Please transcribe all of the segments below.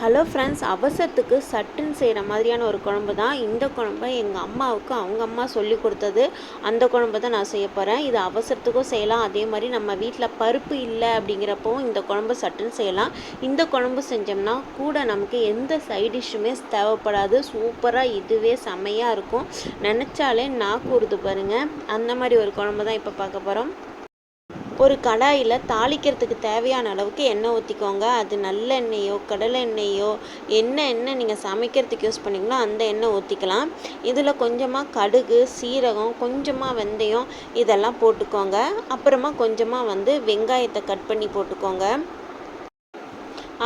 Hello friends அவசரத்துக்கு சட்டுன்னு செய்கிற மாதிரியான ஒரு குழம்பு தான். இந்த குழம்பை எங்கள் அம்மாவுக்கு அவங்க அம்மா சொல்லி கொடுத்தது. அந்த குழம்பு தான் நான் செய்ய போகிறேன் இது அவசரத்துக்கும் செய்யலாம். அதே மாதிரி நம்ம வீட்டில் பருப்பு இல்லை அப்படிங்கிறப்பவும் இந்த குழம்பு சட்டுன்னு செய்யலாம். இந்த குழம்பு செஞ்சோம்னா கூட நமக்கு எந்த சைடிஷ்ஷுமே தேவைப்படாது. சூப்பராக இதுவே செம்மையாக இருக்கும். நினச்சாலே நாக்கு உருது பாருங்கள் அந்த மாதிரி ஒரு குழம்பு தான் இப்போ பார்க்க போகிறோம் ஒரு கடாயில் தாளிக்கிறதுக்கு தேவையான அளவுக்கு எண்ணெய் ஊற்றிக்கோங்க அது நல்லெண்ணெயோ கடலை எண்ணெயோ என்ன எண்ணெய் நீங்கள் சமைக்கிறதுக்கு யூஸ் பண்ணிங்களோ அந்த எண்ணெய் ஊற்றிக்கலாம் இதில் கொஞ்சமாக கடுகு சீரகம் கொஞ்சமாக வெந்தயம் இதெல்லாம் போட்டுக்கோங்க. அப்புறமா கொஞ்சமாக வந்து வெங்காயத்தை கட் பண்ணி போட்டுக்கோங்க.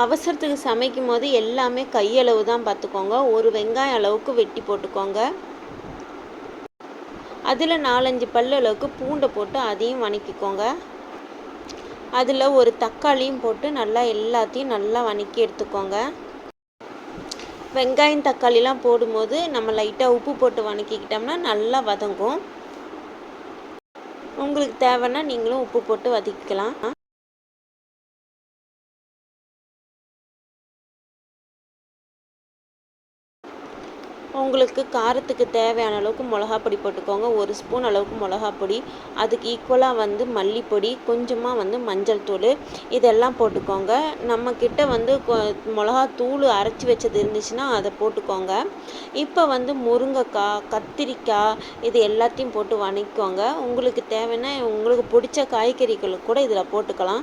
அவசரத்துக்கு சமைக்கும் போது எல்லாமே கையளவு தான் பார்த்துக்கோங்க ஒரு வெங்காயம் அளவுக்கு வெட்டி போட்டுக்கோங்க. அதில் நாலஞ்சு பல்லு அளவுக்கு பூண்டை போட்டு அதையும் வணக்கிக்கோங்க. அதில் ஒரு தக்காளியும் போட்டு நல்லா எல்லாத்தையும் நல்லா வணக்கி எடுத்துக்கோங்க. வெங்காயம் தக்காளிலாம் போடும்போது நம்ம லைட்டாக உப்பு போட்டு வணக்கிக்கிட்டோம்னா நல்லா வதங்கும். உங்களுக்கு தேவைன்னா நீங்களும் உப்பு போட்டு வதக்கிக்கலாம். உங்களுக்கு காரத்துக்கு தேவையான அளவுக்கு மிளகா பொடி போட்டுக்கோங்க. ஒரு ஸ்பூன் அளவுக்கு மிளகா பொடி அதுக்கு ஈக்குவலாக வந்து மல்லிப்பொடி கொஞ்சமாக வந்து மஞ்சள் தூள். இதெல்லாம் போட்டுக்கோங்க. நம்மக்கிட்ட வந்து மிளகா தூள் அரைச்சி வச்சது இருந்துச்சுன்னா அதை போட்டுக்கோங்க. இப்போ வந்து முருங்கைக்காய் கத்திரிக்காய் இது எல்லாத்தையும் போட்டு வணக்கிக்கோங்க. உங்களுக்கு தேவைன்னா உங்களுக்கு பிடிச்ச காய்கறிகளை கூட இதில் போட்டுக்கலாம்.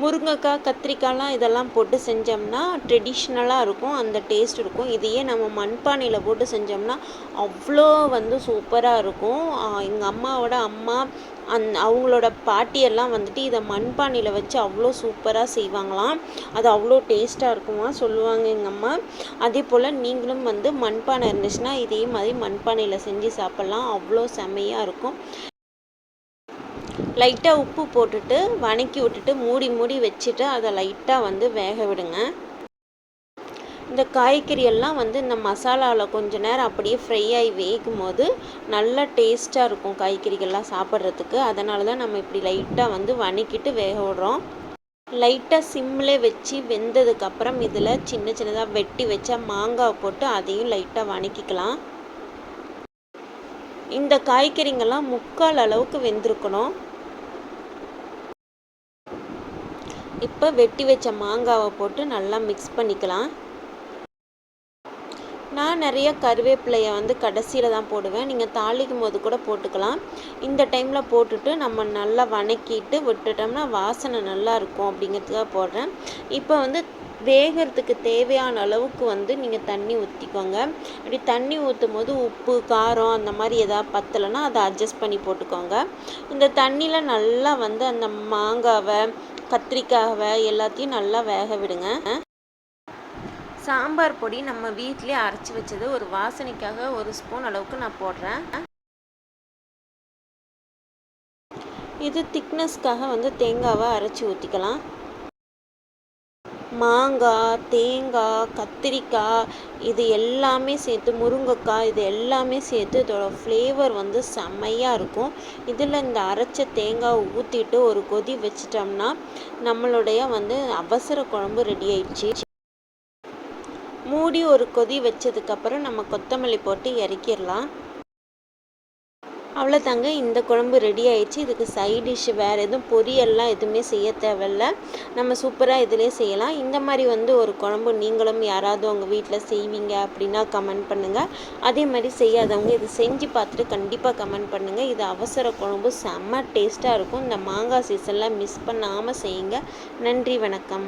முருங்கைக்காய் கத்திரிக்காய்லாம் இதெல்லாம் போட்டு செஞ்சோம்னா ட்ரெடிஷ்னலாக இருக்கும் அந்த டேஸ்ட் இருக்கும். இதையே நம்ம மண்பானையில் போட்டு செஞ்சோம்னா அவ்வளோ வந்து சூப்பராக இருக்கும். எங்கள் அம்மாவோட அம்மா அந் அவங்களோட பாட்டியெல்லாம் வந்துட்டு இதை மண்பானையில் வச்சு அவ்வளோ சூப்பராக செய்வாங்களாம். அது அவ்வளோ டேஸ்ட்டாக இருக்குமா சொல்லுவாங்க எங்கள் அம்மா. அதே போல் நீங்களும் வந்து மண்பானை இருந்துச்சுன்னா இதே மாதிரி மண்பானையில் செஞ்சு சாப்பிட்லாம். அவ்வளோ செம்மையாக இருக்கும். லைட்டாக உப்பு போட்டுட்டு வணக்கி விட்டுட்டு மூடி மூடி வச்சுட்டு அதை லைட்டாக வந்து வேக விடுங்க. இந்த காய்கறியெல்லாம் வந்து இந்த மசாலாவில் கொஞ்ச நேரம் அப்படியே ஃப்ரை ஆகி வேகும் போது நல்லா டேஸ்ட்டாக இருக்கும் காய்கறிகள்லாம் சாப்பிட்றதுக்கு. அதனால தான் நம்ம இப்படி லைட்டாக வந்து வணக்கிட்டு வேக விடுறோம். லைட்டாக சிம்மில் வச்சு வெந்ததுக்கப்புறம் இதில் சின்ன சின்னதாக வெட்டி வச்சா மாங்காய் போட்டு அதையும் லைட்டாக வணக்கிக்கலாம். இந்த காய்கறிங்கெல்லாம் முக்கால் அளவுக்கு வெந்திருக்கணும். இப்போ வெட்டி வச்ச மாங்காவை போட்டு நல்லா மிக்ஸ் பண்ணிக்கலாம். நான் நிறைய கருவேப்பிலையை வந்து கடைசியில் தான் போடுவேன். நீங்கள் தாளிக்கும் போது கூட போட்டுக்கலாம். இந்த டைமில் போட்டுட்டு நம்ம நல்லா வணக்கிட்டு விட்டுட்டோம்னா வாசனை நல்லா இருக்கும் அப்படிங்கிறதுக்காக போடுறேன். இப்போ வந்து வேகிறதுக்கு தேவையான அளவுக்கு வந்து நீங்கள் தண்ணி ஊற்றிக்கோங்க அப்படி தண்ணி ஊற்றும் போது உப்பு காரம் அந்த மாதிரி எதாவது பத்தலைன்னா அதை அட்ஜஸ்ட் பண்ணி போட்டுக்கோங்க. இந்த தண்ணியில் நல்லா வந்து அந்த மாங்காவை கத்திரிக்காவை எல்லாத்தையும் நல்லா வேக விடுங்க. சாம்பார் பொடி நம்ம வீட்டிலே அரைச்சி வச்சது ஒரு வாசனைக்காக ஒரு ஸ்பூன் அளவுக்கு நான் போடுறேன். இது திக்னஸ்க்காக வந்து தேங்காவை அரைச்சி ஊற்றிக்கலாம் மாங்காய் தேங்காய் கத்திரிக்காய் இது எல்லாமே சேர்த்து முருங்கைக்காய் இது எல்லாமே சேர்த்து இதோட ஃப்ளேவர் வந்து செம்மையாக இருக்கும். இதில் இந்த அரைச்ச தேங்காய் ஊற்றிட்டு ஒரு கொதி வச்சிட்டோம்னா நம்மளுடைய வந்து அவசர குழம்பு ரெடி ஆயிடுச்சு. மூடி ஒரு கொதி வச்சதுக்கப்புறம் நம்ம கொத்தமல்லி போட்டு இறக்கிடலாம். அவ்வளோ தாங்க இந்த குழம்பு ரெடி ஆயிடுச்சு. இதுக்கு சைட் டிஷ்ஷு வேறு எதுவும் பொரியல்லாம் எதுவுமே செய்ய தேவையில்ல. நம்ம சூப்பராக இதிலே செய்யலாம். இந்த மாதிரி வந்து ஒரு குழம்பு நீங்களும் யாராவது உங்கள் வீட்டில் செய்வீங்க அப்படின்னா கமெண்ட் பண்ணுங்கள் அதே மாதிரி செய்யாதவங்க இது செஞ்சு பார்த்துட்டு கண்டிப்பாக கமெண்ட் பண்ணுங்கள் இது அவசர குழம்பு செம்ம டேஸ்ட்டாக இருக்கும். இந்த மாங்காய் சீசனில் மிஸ் பண்ணாமல் செய்யுங்க. நன்றி வணக்கம்.